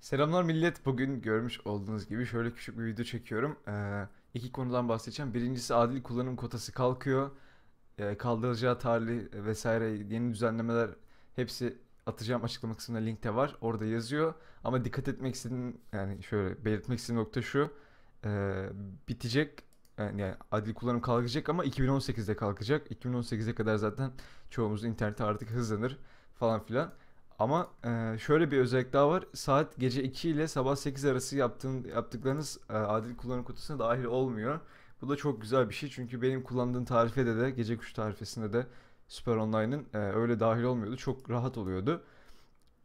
Selamlar millet. Bugün görmüş olduğunuz gibi şöyle küçük bir video çekiyorum. Ee, iki konudan bahsedeceğim. Birincisi adil kullanım kotası kalkıyor. Ee, kaldırılacağı tarih vesaire yeni düzenlemeler hepsi atacağım açıklama kısmında linkte var. Orada yazıyor. Ama dikkat etmek istediğim yani şöyle belirtmek istediğim nokta şu. Ee, bitecek yani, adil kullanım kalkacak ama 2018'de kalkacak. 2018'e kadar zaten çoğumuzun interneti artık hızlanır falan filan. Ama e, şöyle bir özellik daha var. Saat gece 2 ile sabah 8 arası yaptığın, yaptıklarınız e, adil kullanım kutusuna dahil olmuyor. Bu da çok güzel bir şey çünkü benim kullandığım tarifede de gece kuş tarifesinde de Süper Online'ın e, öyle dahil olmuyordu. Çok rahat oluyordu.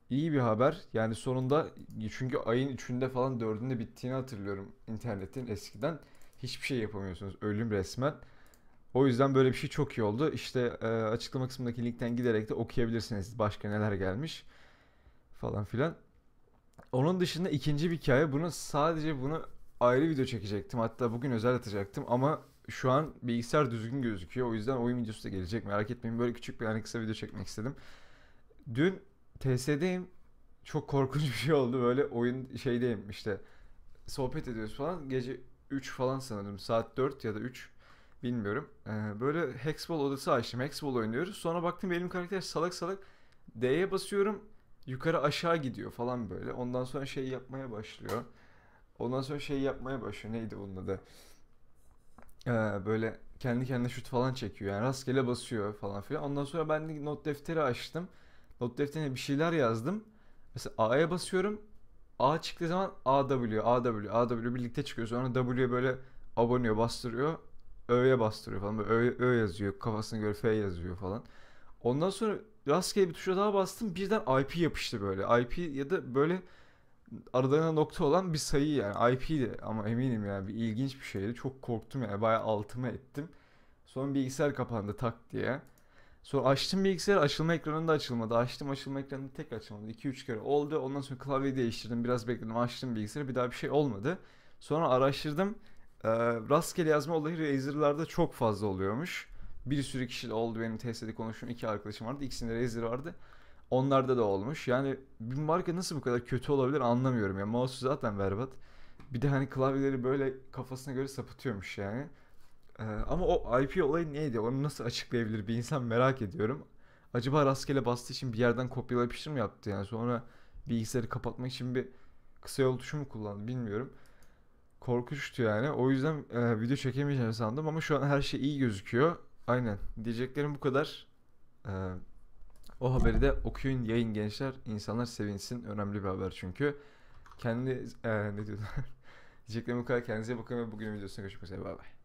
İyi bir haber. Yani sonunda çünkü ayın 3'ünde falan 4'ünde bittiğini hatırlıyorum internetin eskiden. Hiçbir şey yapamıyorsunuz. Ölüm resmen. O yüzden böyle bir şey çok iyi oldu. İşte e, açıklama kısmındaki linkten giderek de okuyabilirsiniz başka neler gelmiş falan filan. Onun dışında ikinci bir hikaye. Bunu sadece bunu ayrı video çekecektim. Hatta bugün özel atacaktım ama şu an bilgisayar düzgün gözüküyor. O yüzden oyun videosu da gelecek. Merak etmeyin. Böyle küçük bir hani kısa video çekmek istedim. Dün TS'deyim. Çok korkunç bir şey oldu. Böyle oyun şeydeyim işte sohbet ediyoruz falan. Gece 3 falan sanırım. Saat 4 ya da 3. Bilmiyorum. Ee, böyle Hexball odası açtım. Hexball oynuyoruz. Sonra baktım benim karakter salak salak D'ye basıyorum. Yukarı aşağı gidiyor falan böyle. Ondan sonra şey yapmaya başlıyor. Ondan sonra şey yapmaya başlıyor. Neydi bunun adı? Ee, böyle kendi kendine şut falan çekiyor. Yani rastgele basıyor falan filan. Ondan sonra ben de not defteri açtım. Not defterine bir şeyler yazdım. Mesela A'ya basıyorum. A çıktığı zaman AW, AW, AW birlikte çıkıyor. Sonra W'ye böyle abone bastırıyor. Ö'ye bastırıyor falan. Böyle Ö, Ö yazıyor. Kafasına göre F yazıyor falan. Ondan sonra rastgele bir tuşa daha bastım. Birden IP yapıştı böyle. IP ya da böyle aralarında nokta olan bir sayı yani. IP'di ama eminim yani. Bir ilginç bir şeydi. Çok korktum yani. Bayağı altıma ettim. Sonra bilgisayar kapandı tak diye. Sonra açtım bilgisayar açılma ekranında açılmadı. Açtım açılma ekranında tek açılmadı. 2-3 kere oldu. Ondan sonra klavyeyi değiştirdim. Biraz bekledim. Açtım bilgisayarı. Bir daha bir şey olmadı. Sonra araştırdım. Ee, rastgele yazma olayı Razer'larda çok fazla oluyormuş. Bir sürü kişi oldu benim TS'de konuştuğum iki arkadaşım vardı. İkisinde Razer vardı. Onlarda da olmuş. Yani bir marka nasıl bu kadar kötü olabilir anlamıyorum ya. Mouse zaten berbat. Bir de hani klavyeleri böyle kafasına göre sapıtıyormuş yani. Ee, ama o IP olayı neydi? Onu nasıl açıklayabilir bir insan merak ediyorum. Acaba rastgele bastığı için bir yerden kopyala yapıştır mı yaptı yani? Sonra bilgisayarı kapatmak için bir kısa yol tuşu mu kullandı bilmiyorum. Korkunçtu yani. O yüzden e, video çekemeyeceğimi sandım ama şu an her şey iyi gözüküyor. Aynen. Diyeceklerim bu kadar. E, o haberi de okuyun yayın gençler. İnsanlar sevinsin. Önemli bir haber çünkü. Kendi e, ne diyorlar? Diyeceklerim bu kadar. Kendinize bakın ve bugünün videosuna görüşmek üzere. Bay bay.